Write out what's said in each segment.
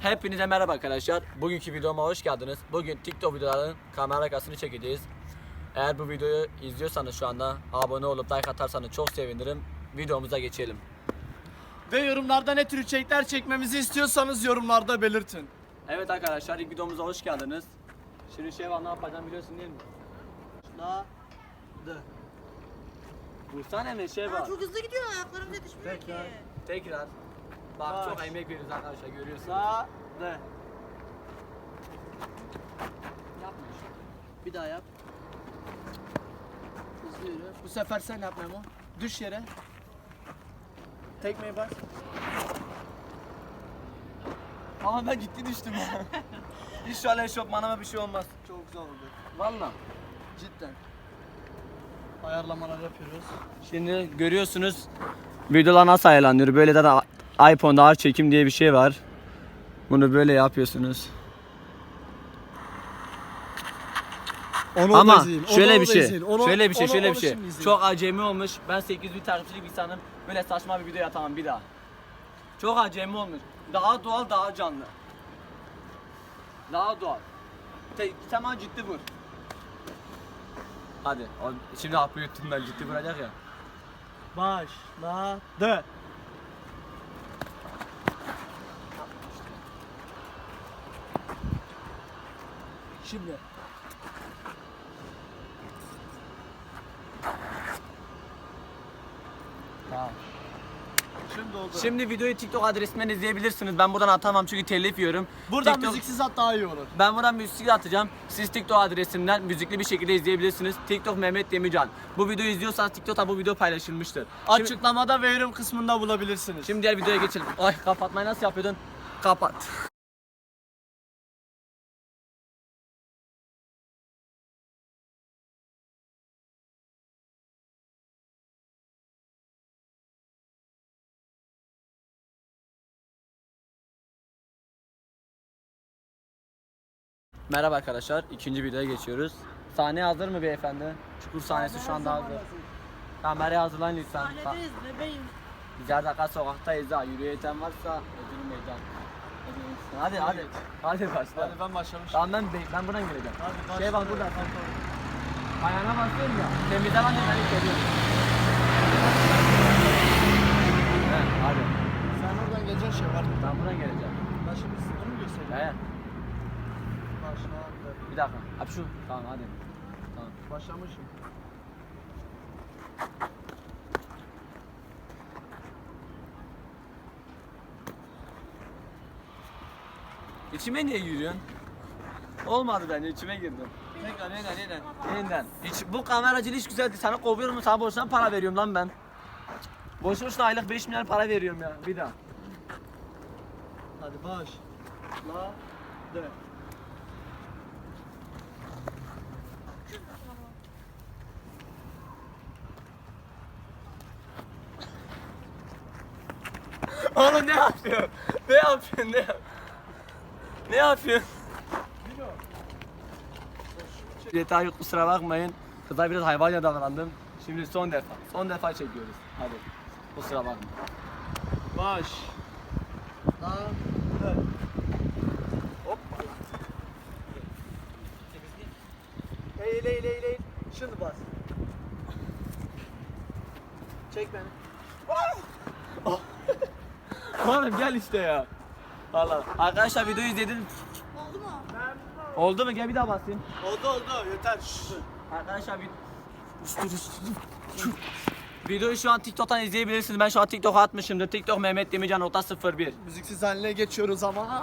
Hepinize merhaba arkadaşlar. Bugünkü videoma hoş geldiniz. Bugün TikTok videolarının kamera arkasını çekeceğiz. Eğer bu videoyu izliyorsanız şu anda abone olup like atarsanız çok sevinirim. Videomuza geçelim. Ve yorumlarda ne tür içerikler çekmemizi istiyorsanız yorumlarda belirtin. Evet arkadaşlar ilk videomuza hoş geldiniz. Şimdi şey var ne yapacağım biliyorsun değil mi? La de. Vursana ne şey Aa, var. çok hızlı gidiyor ayaklarım yetişmiyor ki. Tekrar. Tekrar. Bak Baş. çok emek veriyoruz arkadaşlar görüyorsunuz. La de. Yapma işte. Bir daha yap. Hızlı yürü. Bu sefer sen yap Memo. Düş yere. Tekmeyi bas. Ama ben ciddi düştüm ya. İnşallah eşofmanıma bir şey olmaz. Çok zor oldu. Valla. Cidden. Ayarlamalar yapıyoruz. Şimdi görüyorsunuz videolar nasıl ayarlanıyor. Böyle de iPhone'da ağır çekim diye bir şey var. Bunu böyle yapıyorsunuz. Onu Ama şöyle bir şey, şöyle bir şey, şöyle bir şey. Çok acemi olmuş. Ben 8 bin takipçilik insanım. Böyle saçma bir video atamam bir daha. Çok acemi olmuş. Daha doğal, daha canlı. Daha doğal. Te tamam ciddi vur. Hadi. Şimdi hapı yuttum ben ciddi vuracak ya. Başladı. Şimdi. Tamam. Şimdi oldu. Şimdi videoyu TikTok adresimden izleyebilirsiniz. Ben buradan atamam çünkü telif yiyorum. Buradan TikTok- müziksiz at daha iyi olur. Ben buradan müzik atacağım. Siz TikTok adresimden müzikli bir şekilde izleyebilirsiniz. TikTok Mehmet Demircan. Bu videoyu izliyorsanız TikTok'ta bu video paylaşılmıştır. Şimdi, Açıklamada ve yorum kısmında bulabilirsiniz. şimdi diğer videoya geçelim. Ay kapatmayı nasıl yapıyordun? Kapat. Merhaba arkadaşlar. ikinci videoya geçiyoruz. Sahne hazır mı beyefendi? Çukur sahnesi şu anda hazır. Kamerayı hazırlayın lütfen. Sahnedeyiz bebeğim. Güzel dakika sokaktayız ha. Yürüyeten varsa ödül meydan. Hadi hadi. Hadi başla. Hadi ben başlamışım. Tamam ben be- ben buradan geleceğim. Hadi başla. Şey bak burada. Ayağına basıyorum ya. Temizle lan beni geliyorum. He, hadi. Sen oradan geleceksin şey var. Ben buradan geleceğim. Ben şimdi size onu mu göstereyim? He. Bir dakika. Abi şu. Tamam hadi. Tamam. Başlamışım. İçime niye yürüyorsun? Olmadı bence içime girdim. Tekrar yeniden yeniden. Yeniden. Hiç, bu kameracılığı hiç güzel değil. Sana kovuyorum sana boşuna para veriyorum lan ben. Boş boşuna aylık 5 milyar para veriyorum ya. Bir daha. Hadi baş. La. De. Oğlum ne yapıyorsun? Ne yapıyorsun? Ne, yap- ne yapıyorsun? Yeter yok kusura bakmayın. Kıza biraz hayvanca davrandım. Şimdi son defa. Son defa çekiyoruz. Hadi. Kusura bakma. Baş. La. De. Hoppala. Eğil eğil eğil eğil. Şimdi bas. Çek beni. Oğlum gel işte ya. Allah. Arkadaşlar videoyu izledin. Oldu mu? Oldu mu? Gel bir daha basayım. Oldu oldu yeter. Arkadaşlar bir... Videoyu şu an TikTok'tan izleyebilirsiniz. Ben şu an TikTok'a atmışımdır. TikTok Mehmet Demircan nokta 01. Müziksiz haline geçiyoruz ama.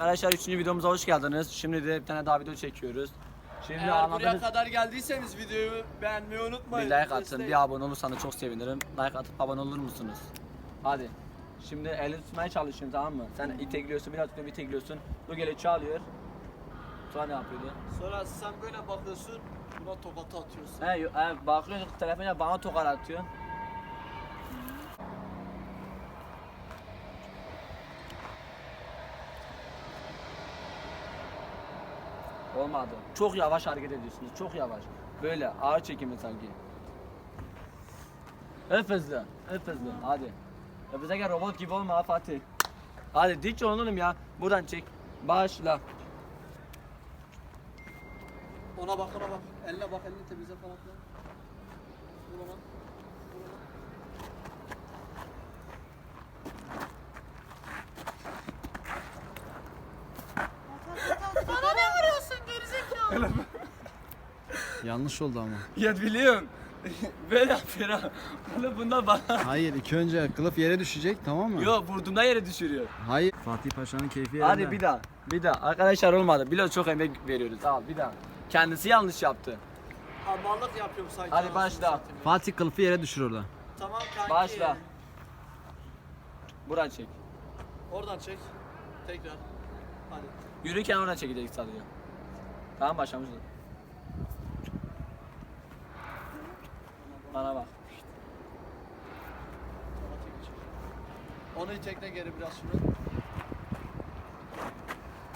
Arkadaşlar 3. videomuza hoş geldiniz. Şimdi de bir tane daha video çekiyoruz. Şimdi Eğer buraya anladınız. kadar geldiyseniz videoyu beğenmeyi Bir unutmayın. like atın, bir abone olursanız çok sevinirim. Like atıp abone olur musunuz? Hadi. Şimdi eli tutmaya çalışıyorsun tamam mı? Sen itekliyorsun, biraz tutuyor, itekliyorsun. Bu geliyor çalıyor. Sonra ne yapıyordu? Sonra sen böyle bakıyorsun, buna tokatı atıyorsun. He, yo- he bakıyorsun telefona bana tokar atıyor. Olmadı. Çok yavaş hareket ediyorsunuz. Çok yavaş. Böyle ağır çekimi sanki. Hep hızlı. Hadi. Bize gel robot gibi olma Fatih. Hadi dik olalım ya. Buradan çek. Başla. Ona bak ona bak. Eline bak elini temizle falan. Vur ona. Vur ona. Bana ne vuruyorsun gerizekalı? Yanlış oldu ama. Ya biliyorum. Böyle yapıyor ha. Bunu bundan bana. Hayır ilk önce kılıf yere düşecek tamam mı? Yok vurduğunda yere düşürüyor. Hayır. Fatih Paşa'nın keyfi yerinde. Hadi bir daha. Bir daha. Arkadaşlar olmadı. Biliyoruz çok emek veriyoruz. Al bir daha. Kendisi yanlış yaptı. Hamallık yapıyorum sanki. Hadi anasını başla. satayım. Fatih kılıfı yere düşür orada. Tamam kanki. Başla. Buradan çek. Oradan çek. Tekrar. Hadi. Yürürken oradan çekecek sadece. Tamam başlamışız. Bana bak. Onu tekle geri biraz şunu.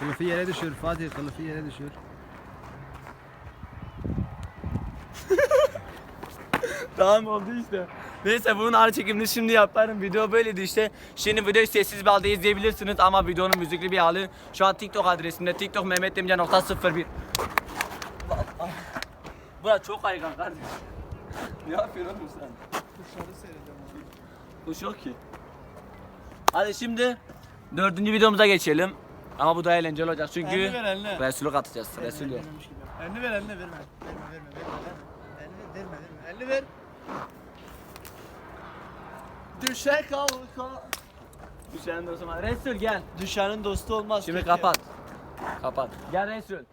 Kılıfı yere düşür Fatih kılıfı yere düşür. Tamam oldu işte. Neyse bunun ağır çekimini şimdi yaparım. Video böyleydi işte. Şimdi videoyu sessiz bir halde izleyebilirsiniz ama videonun müzikli bir hali şu an TikTok adresimde TikTok Mehmet Demircan nokta 01. Bura çok kaygan kardeşim. ne yapıyorsun oğlum sen? Kuşları seyrediyorum. Kuş yok ki. Hadi şimdi dördüncü videomuza geçelim. Ama bu da eğlenceli olacak çünkü Elini ver, elini. Resulü katacağız. Resul yok. Vermemiş gibi. Elini ver elini verme. Verme verme verme. Elini verme verme. Elini ver. Düşe kalka. Düşen de o zaman. Resul gel. Düşenin dostu olmaz. Şimdi kötü. kapat. Kapat. Gel Resul.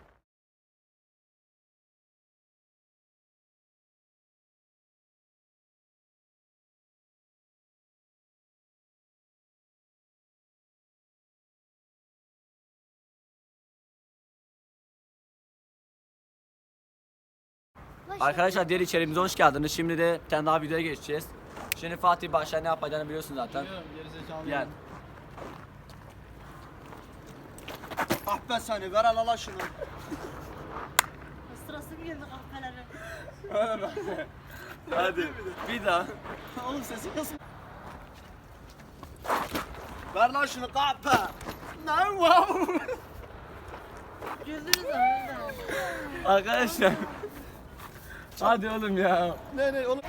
Arkadaşlar diğer içeriğimize hoş geldiniz. Şimdi de bir tane daha videoya geçeceğiz. Şimdi Fatih başta ne yapacağını biliyorsun zaten. Biliyorum, gerizekalı. Gel. Ah be seni ver al ala şunu. Sırası mı geldi kahveleri? Hadi. Bir daha. Oğlum sesi nasıl? Ver lan şunu kahpe. Ne wow. Güldünüz ama öyle. Arkadaşlar. Hadi oğlum ya. ne ne oğlum.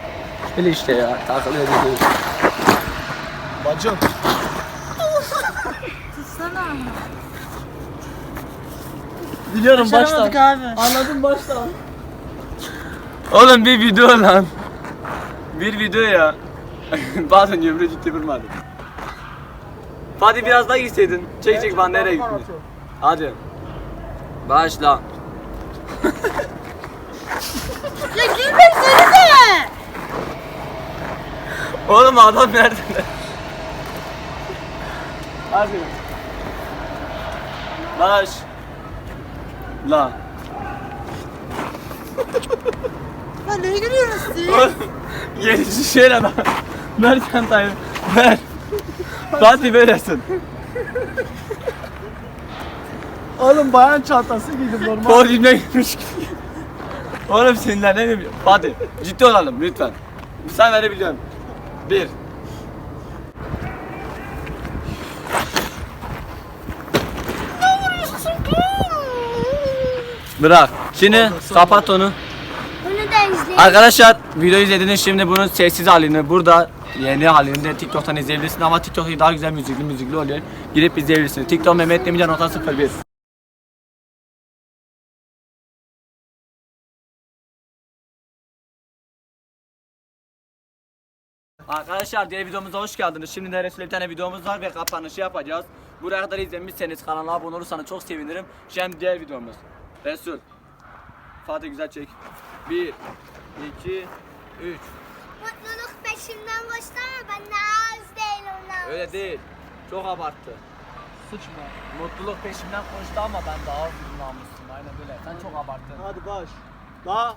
Öyle işte ya. Takılıyor gidiyor. Bacım. Tutsana. Biliyorum Başaramadık abi. Anladım baştan. Oğlum bir video lan. Bir video ya. Pardon Cemre ciddi vurmadım. Hadi biraz daha gitseydin. Çek çek ben nereye gittin? Hadi. Başla. Ya gülmek söylesene. Oğlum adam nerede? Hadi. Baş. La. Lan neye gülüyorsunuz siz? Oğlum, Gerisi şey lan. Ver çantayı. Ver. Fatih veresin. Oğlum bayan çantası giydim normal. Podyumda gitmiş gibi. Oğlum sinirlenemiyorum. Fatih ciddi olalım lütfen. Sen verebiliyorum. Bir. Bırak. Şimdi kapat onu. Bunu da izleyin. Arkadaşlar video izlediniz şimdi bunun sessiz halini burada yeni halini de TikTok'tan izleyebilirsiniz ama TikTok'ta daha güzel müzikli müzikli oluyor. Girip izleyebilirsiniz. TikTok Mehmet Demircan nokta 01. Arkadaşlar diğer videomuza hoş geldiniz. Şimdi de Resul'e bir tane videomuz var ve kapanışı yapacağız. Buraya kadar izlemişseniz kanala abone olursanız çok sevinirim. Şimdi diğer videomuz. Resul. Fatih güzel çek. 1 2 3 Mutluluk peşimden koşsana ben de az değilim lan. Öyle değil. Çok abarttı. Sıçma. Mutluluk peşimden koştu ama ben daha uzun namussum. Aynen böyle. Sen çok abarttın. Hadi baş. La.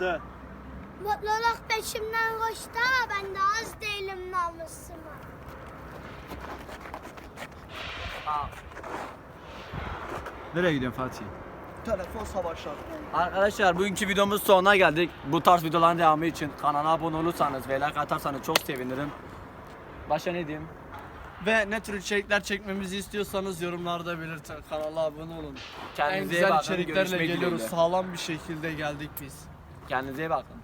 De. Mutluluk peşimden koştu ben de az değilim namusuma. Aa, Nereye gidiyorsun Fatih? telefon savaşları. Arkadaşlar bugünkü videomuz sonuna geldik. Bu tarz videoların devamı için kanala abone olursanız ve like atarsanız çok sevinirim. Başka ne diyeyim? Ve ne tür içerikler çekmemizi istiyorsanız yorumlarda belirtin. Kanala abone olun. en Kendinize iyi güzel bakın. içeriklerle Görüşmek geliyoruz. dileğiyle. Sağlam bir şekilde geldik biz. Kendinize iyi bakın.